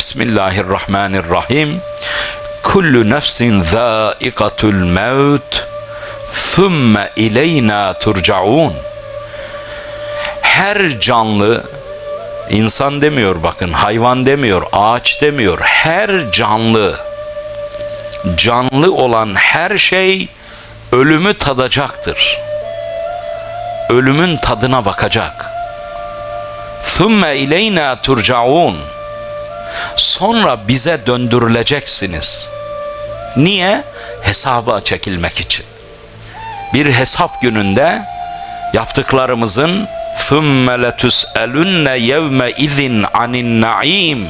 Bismillahirrahmanirrahim. Kullu nefsin zâikatul mevt thumme ileyna turcaun. Her canlı insan demiyor bakın, hayvan demiyor, ağaç demiyor. Her canlı canlı olan her şey ölümü tadacaktır. Ölümün tadına bakacak. Thumme ileyna turcaun. Sonra bize döndürüleceksiniz. Niye? Hesaba çekilmek için. Bir hesap gününde yaptıklarımızın ثُمَّ لَتُسْأَلُنَّ يَوْمَ اِذٍ عَنِ النَّعِيمِ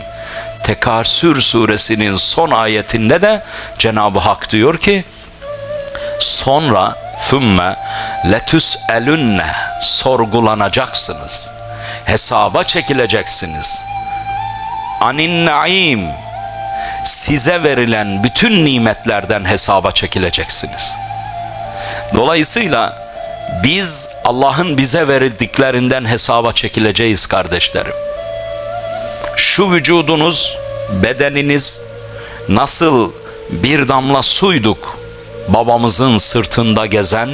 Tekarsür suresinin son ayetinde de Cenab-ı Hak diyor ki sonra ثُمَّ لَتُسْأَلُنَّ sorgulanacaksınız. Hesaba çekileceksiniz. Anin naim size verilen bütün nimetlerden hesaba çekileceksiniz. Dolayısıyla biz Allah'ın bize verdiklerinden hesaba çekileceğiz kardeşlerim. Şu vücudunuz, bedeniniz nasıl bir damla suyduk babamızın sırtında gezen,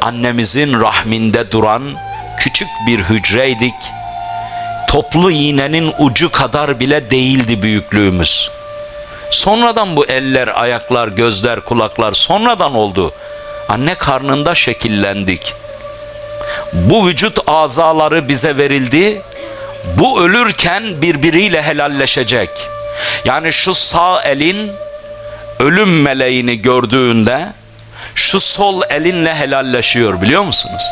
annemizin rahminde duran küçük bir hücreydik. Toplu iğnenin ucu kadar bile değildi büyüklüğümüz. Sonradan bu eller, ayaklar, gözler, kulaklar sonradan oldu. Anne karnında şekillendik. Bu vücut azaları bize verildi. Bu ölürken birbiriyle helalleşecek. Yani şu sağ elin ölüm meleğini gördüğünde şu sol elinle helalleşiyor biliyor musunuz?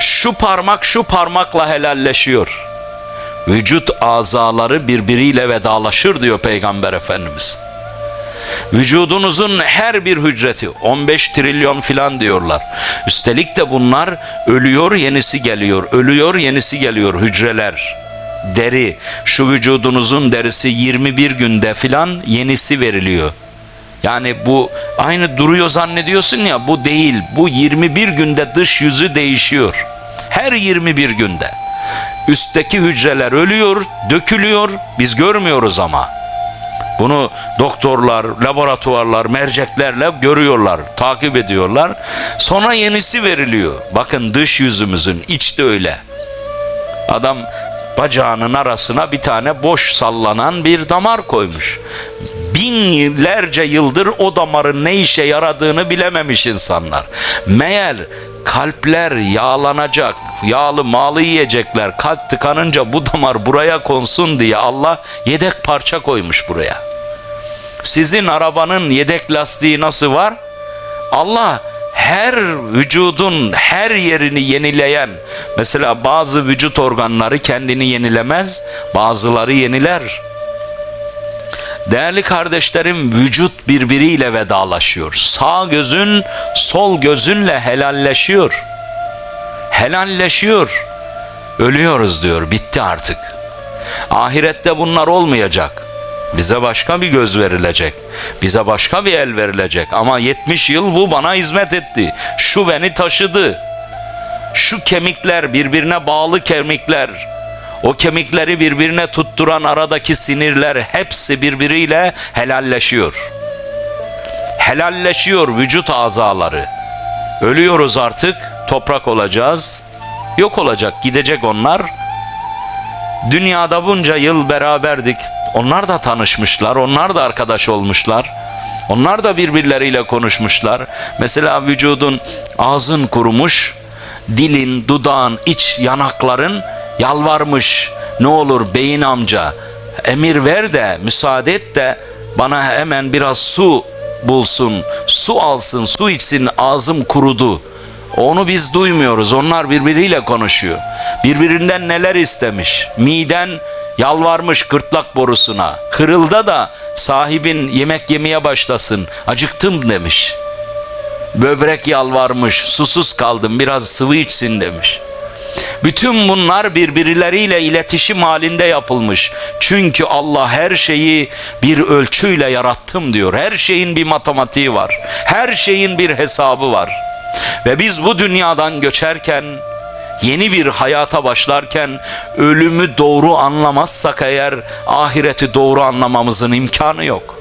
Şu parmak şu parmakla helalleşiyor. Vücut azaları birbiriyle vedalaşır diyor Peygamber Efendimiz. Vücudunuzun her bir hücreti 15 trilyon filan diyorlar. Üstelik de bunlar ölüyor yenisi geliyor. Ölüyor yenisi geliyor hücreler. Deri şu vücudunuzun derisi 21 günde filan yenisi veriliyor. Yani bu aynı duruyor zannediyorsun ya bu değil. Bu 21 günde dış yüzü değişiyor. Her 21 günde. Üstteki hücreler ölüyor, dökülüyor. Biz görmüyoruz ama. Bunu doktorlar, laboratuvarlar, merceklerle görüyorlar, takip ediyorlar. Sonra yenisi veriliyor. Bakın dış yüzümüzün iç de öyle. Adam bacağının arasına bir tane boş sallanan bir damar koymuş. Binlerce yıldır o damarın ne işe yaradığını bilememiş insanlar. Meğer kalpler yağlanacak, yağlı malı yiyecekler. Kalp tıkanınca bu damar buraya konsun diye Allah yedek parça koymuş buraya. Sizin arabanın yedek lastiği nasıl var? Allah her vücudun her yerini yenileyen mesela bazı vücut organları kendini yenilemez bazıları yeniler değerli kardeşlerim vücut birbiriyle vedalaşıyor sağ gözün sol gözünle helalleşiyor helalleşiyor ölüyoruz diyor bitti artık ahirette bunlar olmayacak bize başka bir göz verilecek. Bize başka bir el verilecek. Ama 70 yıl bu bana hizmet etti. Şu beni taşıdı. Şu kemikler birbirine bağlı kemikler. O kemikleri birbirine tutturan aradaki sinirler hepsi birbiriyle helalleşiyor. Helalleşiyor vücut azaları. Ölüyoruz artık. Toprak olacağız. Yok olacak. Gidecek onlar. Dünyada bunca yıl beraberdik. Onlar da tanışmışlar, onlar da arkadaş olmuşlar. Onlar da birbirleriyle konuşmuşlar. Mesela vücudun ağzın kurumuş, dilin, dudağın, iç yanakların yalvarmış. Ne olur beyin amca emir ver de müsaade et de bana hemen biraz su bulsun, su alsın, su içsin ağzım kurudu. Onu biz duymuyoruz. Onlar birbiriyle konuşuyor. Birbirinden neler istemiş. Miden yalvarmış gırtlak borusuna. Hırılda da sahibin yemek yemeye başlasın. Acıktım demiş. Böbrek yalvarmış. Susuz kaldım biraz sıvı içsin demiş. Bütün bunlar birbirleriyle iletişim halinde yapılmış. Çünkü Allah her şeyi bir ölçüyle yarattım diyor. Her şeyin bir matematiği var. Her şeyin bir hesabı var. Ve biz bu dünyadan göçerken yeni bir hayata başlarken ölümü doğru anlamazsak eğer ahireti doğru anlamamızın imkanı yok.